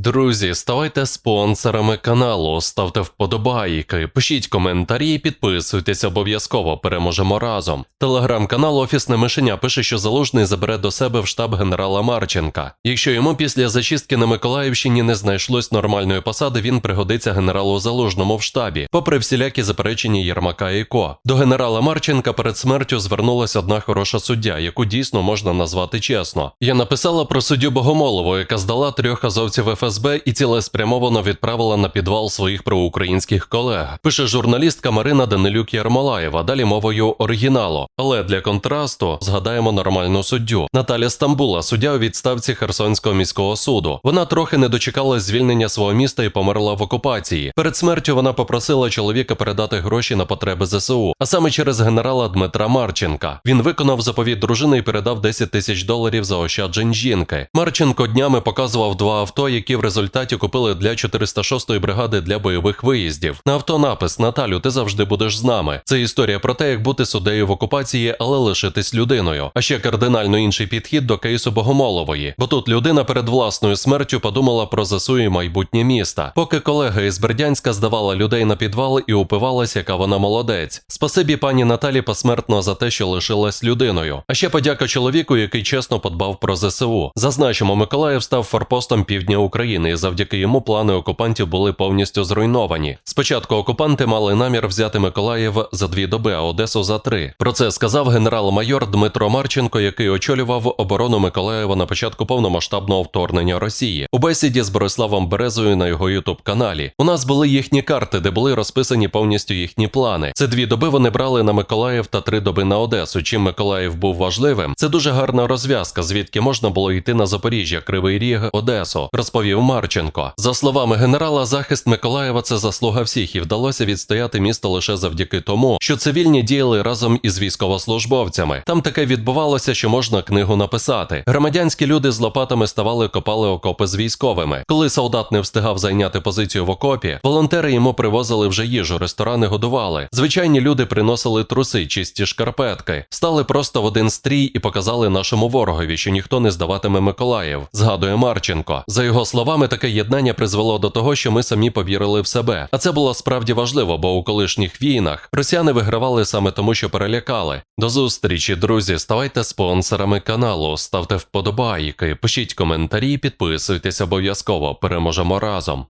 Друзі, ставайте спонсорами каналу, ставте вподобайки, пишіть коментарі, і підписуйтесь обов'язково. Переможемо разом. Телеграм-канал Офісне Мишеня пише, що залужний забере до себе в штаб генерала Марченка. Якщо йому після зачистки на Миколаївщині не знайшлось нормальної посади, він пригодиться генералу Залужному в штабі, попри всілякі заперечення Єрмака і Ко. До генерала Марченка перед смертю звернулася одна хороша суддя, яку дійсно можна назвати чесно. Я написала про суддю Богомолову, яка здала трьох азовців ФСБ і цілеспрямовано відправила на підвал своїх проукраїнських колег. Пише журналістка Марина Данилюк Ярмолаєва, далі мовою оригіналу. Але для контрасту згадаємо нормальну суддю. Наталя Стамбула, суддя у відставці Херсонського міського суду. Вона трохи не дочекалась звільнення свого міста і померла в окупації. Перед смертю вона попросила чоловіка передати гроші на потреби ЗСУ, а саме через генерала Дмитра Марченка. Він виконав заповіт дружини і передав 10 тисяч доларів заощаджень жінки. Марченко днями показував два авто, які в результаті купили для 406-ї бригади для бойових виїздів. На авто напис Наталю, ти завжди будеш з нами. Це історія про те, як бути суддею в окупації, але лишитись людиною. А ще кардинально інший підхід до кейсу Богомолової, бо тут людина перед власною смертю подумала про ЗСУ і майбутнє міста. Поки колега із Бердянська здавала людей на підвал і упивалась, яка вона молодець. Спасибі пані Наталі посмертно за те, що лишилась людиною. А ще подяка чоловіку, який чесно подбав про ЗСУ. Зазначимо, Миколаїв став форпостом півдня України, і завдяки йому плани окупантів були повністю зруйновані. Спочатку окупанти мали намір взяти Миколаїв за дві доби, а Одесу за три. Про це сказав генерал-майор Дмитро Марченко, який очолював оборону Миколаєва на початку повномасштабного вторгнення Росії. У бесіді з Бориславом Березою на його ютуб каналі. У нас були їхні карти, де були розписані повністю їхні плани. Це дві доби вони брали на Миколаїв та три доби на Одесу. Чим Миколаїв був важливим, це дуже гарна розв'язка, звідки можна було йти на Запоріжжя, Кривий Ріг, Одесу, розповів Марченко. За словами генерала, захист Миколаєва це заслуга всіх, і вдалося відстояти місто лише завдяки тому, що цивільні діяли разом із військовослужбовцями. Там таке відбувалося, що можна книгу написати. Громадянські люди з лопатами ставали, копали окопи з військовими. Коли солдат не встигав зайняти позицію в окопі, волонтери йому привозили вже їжу, ресторани годували. Звичайні люди приносили труси, чисті шкарпетки, стали просто в один стрій і показали нашому ворогові, що ніхто не здаватиме Миколаїв. Згадує Марченко. За його словами, таке єднання призвело до того, що ми самі повірили в себе. А це було справді важливо, бо у колишніх війнах росіяни вигравали саме тому, що перелякали. До зустрічі, друзі. Ставайте спонсорами каналу, ставте вподобайки, пишіть коментарі, підписуйтесь обов'язково. Переможемо разом.